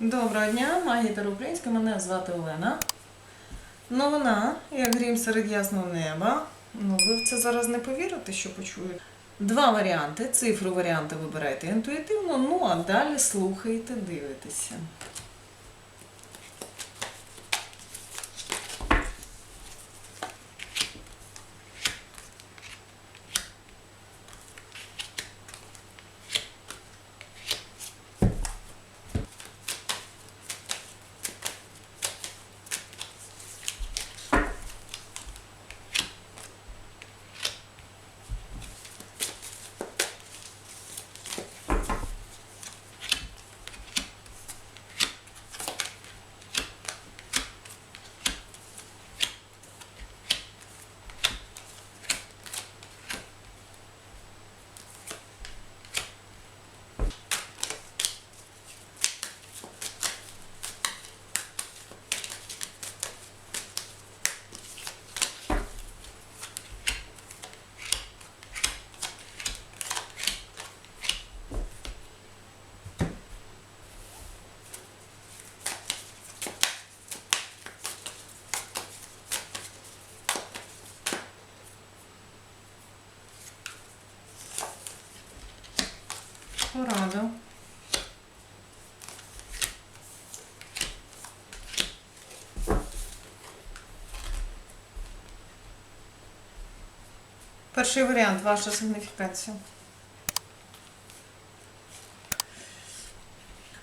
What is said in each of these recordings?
Доброго дня, магітер українська, мене звати Олена. Новина, як грім серед ясного неба. Ну, ви в це зараз не повірите, що почуєте. Два варіанти. Цифру варіанти вибирайте інтуїтивно, ну а далі слухайте, дивитеся. Порада. Перший варіант ваша сигніфікація.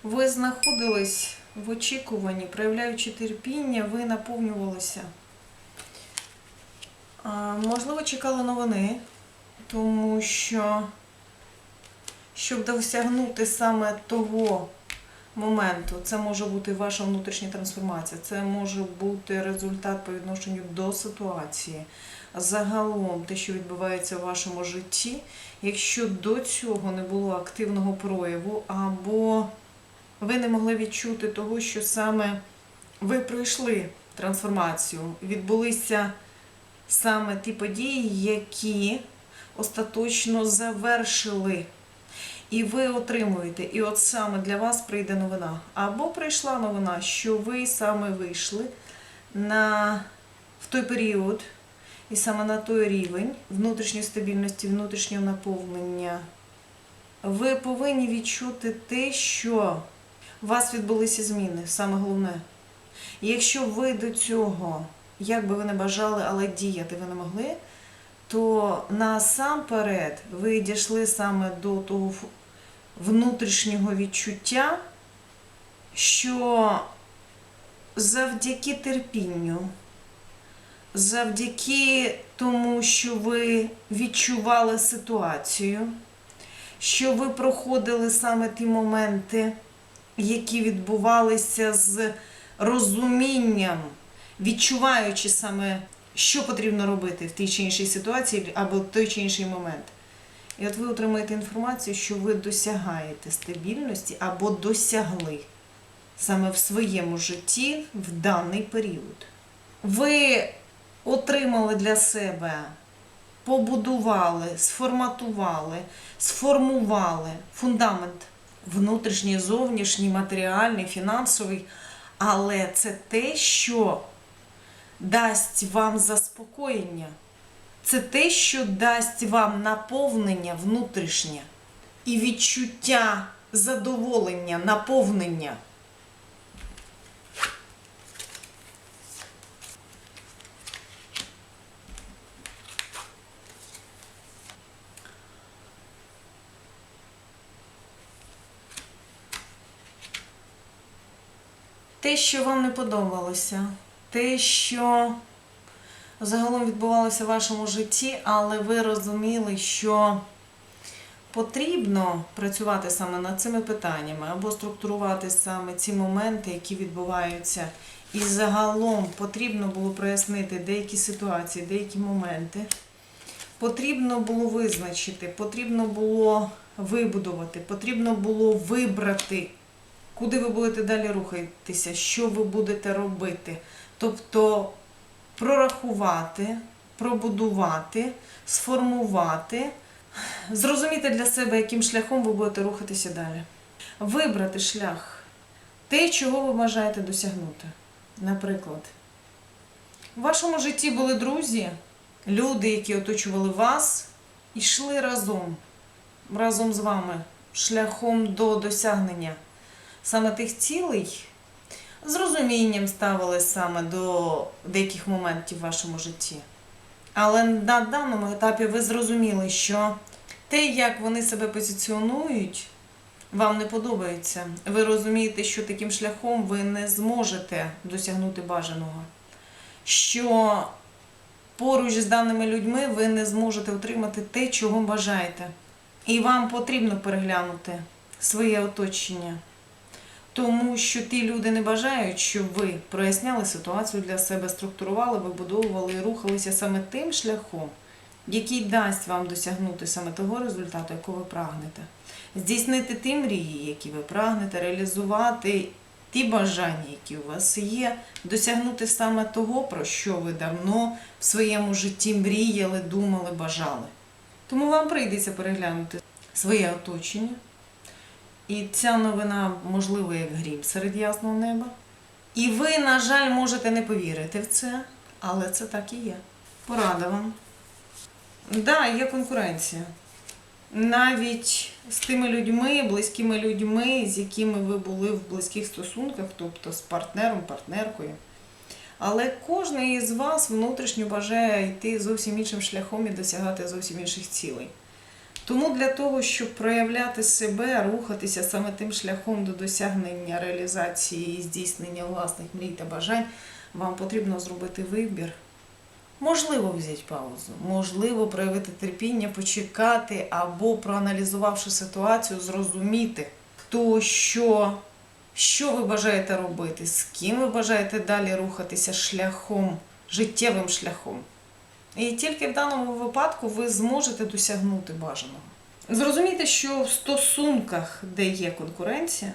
Ви знаходились в очікуванні, проявляючи терпіння, ви наповнювалися. Можливо, чекали новини, тому що щоб досягнути саме того моменту, це може бути ваша внутрішня трансформація, це може бути результат по відношенню до ситуації. Загалом те, що відбувається в вашому житті, якщо до цього не було активного прояву, або ви не могли відчути того, що саме ви пройшли трансформацію, відбулися саме ті події, які остаточно завершили і ви отримуєте, і от саме для вас прийде новина. Або прийшла новина, що ви саме вийшли на, в той період, і саме на той рівень внутрішньої стабільності, внутрішнього наповнення. Ви повинні відчути те, що у вас відбулися зміни, саме головне. Якщо ви до цього, як би ви не бажали, але діяти ви не могли, то насамперед ви дійшли саме до того внутрішнього відчуття, що завдяки терпінню, завдяки тому, що ви відчували ситуацію, що ви проходили саме ті моменти, які відбувалися з розумінням, відчуваючи саме, що потрібно робити в тій чи іншій ситуації або в той чи інший момент. І от ви отримаєте інформацію, що ви досягаєте стабільності або досягли саме в своєму житті в даний період. Ви отримали для себе, побудували, сформатували, сформували фундамент внутрішній, зовнішній, матеріальний, фінансовий, але це те, що дасть вам заспокоєння. Це те, що дасть вам наповнення внутрішнє і відчуття задоволення, наповнення. Те, що вам не подобалося, те, що загалом відбувалося в вашому житті, але ви розуміли, що потрібно працювати саме над цими питаннями або структурувати саме ці моменти, які відбуваються. І загалом потрібно було прояснити деякі ситуації, деякі моменти. Потрібно було визначити, потрібно було вибудувати, потрібно було вибрати, куди ви будете далі рухатися, що ви будете робити. Тобто прорахувати, пробудувати, сформувати, зрозуміти для себе, яким шляхом ви будете рухатися далі. Вибрати шлях те, чого ви бажаєте досягнути. Наприклад, в вашому житті були друзі, люди, які оточували вас, і йшли разом, разом з вами, шляхом до досягнення саме тих цілей, з розумінням ставились саме до деяких моментів в вашому житті. Але на даному етапі ви зрозуміли, що те, як вони себе позиціонують, вам не подобається. Ви розумієте, що таким шляхом ви не зможете досягнути бажаного. Що поруч з даними людьми ви не зможете отримати те, чого бажаєте. І вам потрібно переглянути своє оточення. Тому що ті люди не бажають, щоб ви проясняли ситуацію для себе, структурували, вибудовували і рухалися саме тим шляхом, який дасть вам досягнути саме того результату, якого ви прагнете. Здійснити ті мрії, які ви прагнете, реалізувати ті бажання, які у вас є, досягнути саме того, про що ви давно в своєму житті мріяли, думали, бажали. Тому вам прийдеться переглянути своє оточення. І ця новина, можливо, як грім серед ясного неба. І ви, на жаль, можете не повірити в це, але це так і є. Порада вам. Так, да, є конкуренція. Навіть з тими людьми, близькими людьми, з якими ви були в близьких стосунках, тобто з партнером, партнеркою. Але кожен із вас внутрішньо бажає йти зовсім іншим шляхом і досягати зовсім інших цілей. Тому для того, щоб проявляти себе, рухатися саме тим шляхом до досягнення реалізації і здійснення власних мрій та бажань, вам потрібно зробити вибір. Можливо, взяти паузу, можливо, проявити терпіння, почекати або, проаналізувавши ситуацію, зрозуміти, хто що, що ви бажаєте робити, з ким ви бажаєте далі рухатися шляхом, життєвим шляхом. І тільки в даному випадку ви зможете досягнути бажаного. Зрозумійте, що в стосунках, де є конкуренція,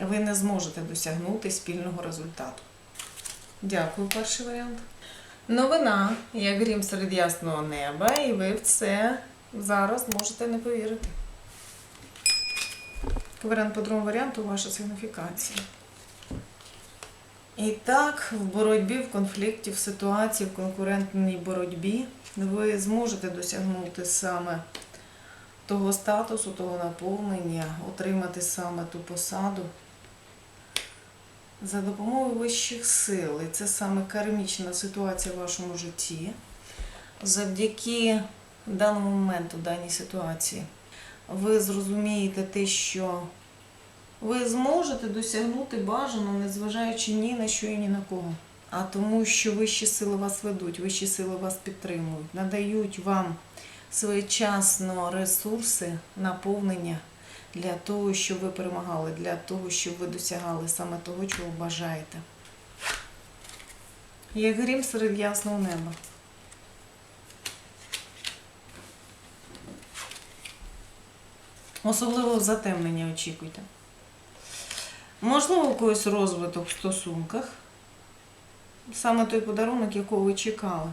ви не зможете досягнути спільного результату. Дякую, перший варіант. Новина, як грім серед ясного неба, і ви в це зараз можете не повірити. Варіант по другому варіанту ваша сигніфікація. І так, в боротьбі, в конфлікті, в ситуації, в конкурентній боротьбі ви зможете досягнути саме того статусу, того наповнення, отримати саме ту посаду за допомогою вищих сил. І це саме кармічна ситуація в вашому житті. Завдяки даному моменту, даній ситуації, ви зрозумієте те, що ви зможете досягнути бажаного, незважаючи ні на що і ні на кого. А тому, що вищі сили вас ведуть, вищі сили вас підтримують, надають вам своєчасно ресурси, наповнення для того, щоб ви перемагали, для того, щоб ви досягали саме того, чого бажаєте. Як грім серед ясного неба. Особливо затемнення очікуйте. Можливо, у когось розвиток в стосунках, саме той подарунок, якого ви чекали.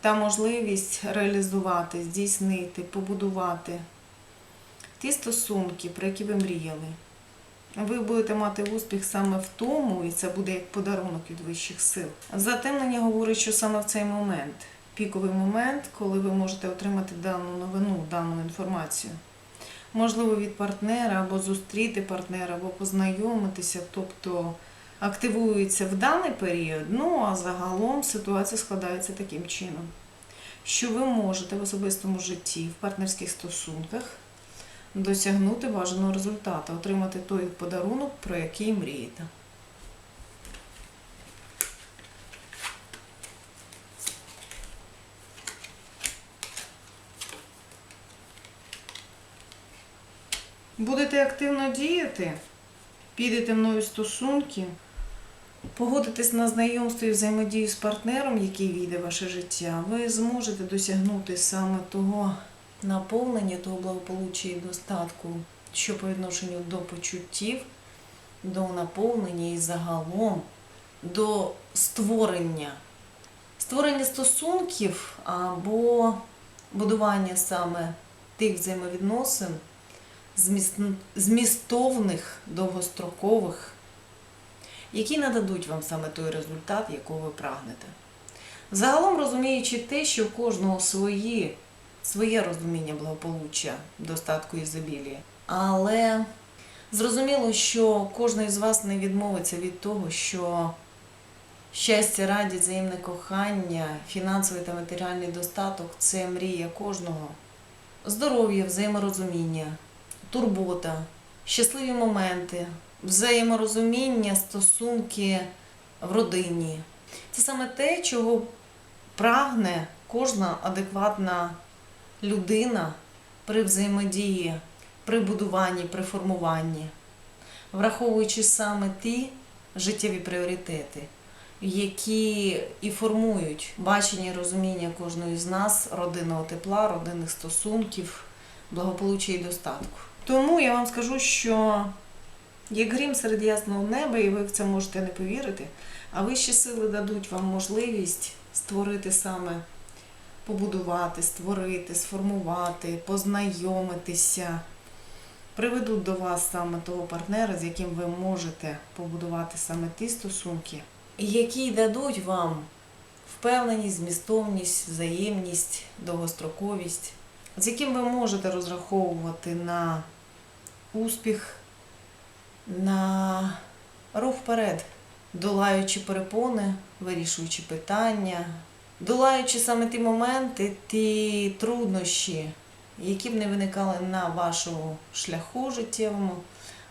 Та можливість реалізувати, здійснити, побудувати ті стосунки, про які ви мріяли. Ви будете мати успіх саме в тому, і це буде як подарунок від вищих сил. Затемнення говорить, що саме в цей момент, піковий момент, коли ви можете отримати дану новину, дану інформацію можливо, від партнера, або зустріти партнера, або познайомитися, тобто активується в даний період, ну а загалом ситуація складається таким чином, що ви можете в особистому житті, в партнерських стосунках досягнути бажаного результату, отримати той подарунок, про який мрієте. Будете активно діяти, підете в нові стосунки, погодитесь на знайомство і взаємодію з партнером, який війде в ваше життя, ви зможете досягнути саме того наповнення, того благополуччя і достатку, що по відношенню до почуттів, до наповнення і загалом до створення. Створення стосунків або будування саме тих взаємовідносин змістовних, довгострокових, які нададуть вам саме той результат, якого ви прагнете. Загалом розуміючи те, що в кожного свої, своє розуміння благополуччя, достатку і ізобілія. Але зрозуміло, що кожен із вас не відмовиться від того, що щастя, радість, взаємне кохання, фінансовий та матеріальний достаток це мрія кожного. Здоров'я, взаєморозуміння, турбота, щасливі моменти, взаєморозуміння, стосунки в родині. Це саме те, чого прагне кожна адекватна людина при взаємодії, при будуванні, при формуванні, враховуючи саме ті життєві пріоритети, які і формують бачення і розуміння кожної з нас родинного тепла, родинних стосунків, благополуччя і достатку. Тому я вам скажу, що як грім серед ясного неба, і ви в це можете не повірити, а вищі сили дадуть вам можливість створити саме, побудувати, створити, сформувати, познайомитися, приведуть до вас саме того партнера, з яким ви можете побудувати саме ті стосунки, які дадуть вам впевненість, змістовність, взаємність, довгостроковість, з яким ви можете розраховувати на успіх, на рух вперед, долаючи перепони, вирішуючи питання, долаючи саме ті моменти, ті труднощі, які б не виникали на вашому шляху життєвому,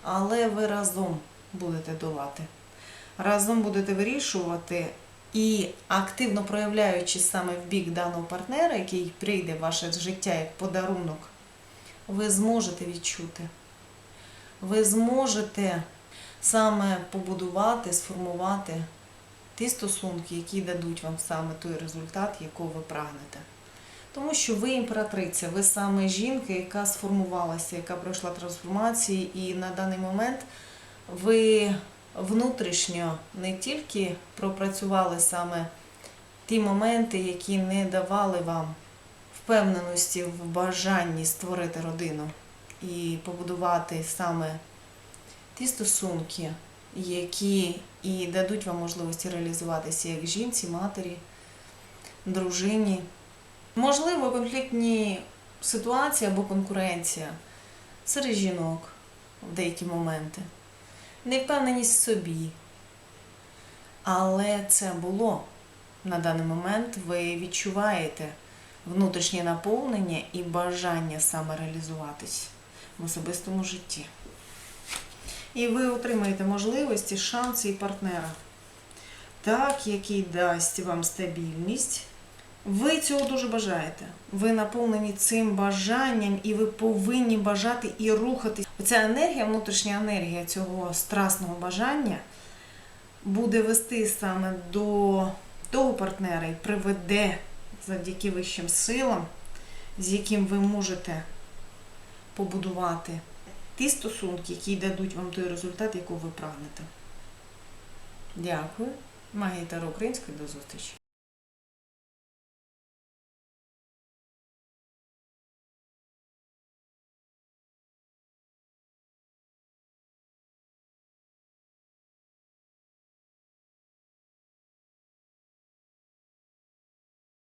але ви разом будете долати. Разом будете вирішувати і активно проявляючи саме в бік даного партнера, який прийде в ваше життя як подарунок, ви зможете відчути. Ви зможете саме побудувати, сформувати ті стосунки, які дадуть вам саме той результат, якого ви прагнете. Тому що ви імператриця, ви саме жінка, яка сформувалася, яка пройшла трансформації, і на даний момент ви внутрішньо не тільки пропрацювали саме ті моменти, які не давали вам впевненості в бажанні створити родину і побудувати саме ті стосунки, які і дадуть вам можливості реалізуватися як жінці, матері, дружині. Можливо, конфліктні ситуації або конкуренція серед жінок в деякі моменти, невпевненість в собі. Але це було на даний момент. Ви відчуваєте внутрішнє наповнення і бажання саме реалізуватись в особистому житті. І ви отримаєте можливості, шанси і партнера, так, який дасть вам стабільність. Ви цього дуже бажаєте. Ви наповнені цим бажанням, і ви повинні бажати і рухатись. Оця енергія, внутрішня енергія цього страсного бажання буде вести саме до того партнера і приведе завдяки вищим силам, з яким ви можете побудувати ті стосунки, які дадуть вам той результат, якого ви прагнете. Дякую. Магія Таро Української. До зустрічі.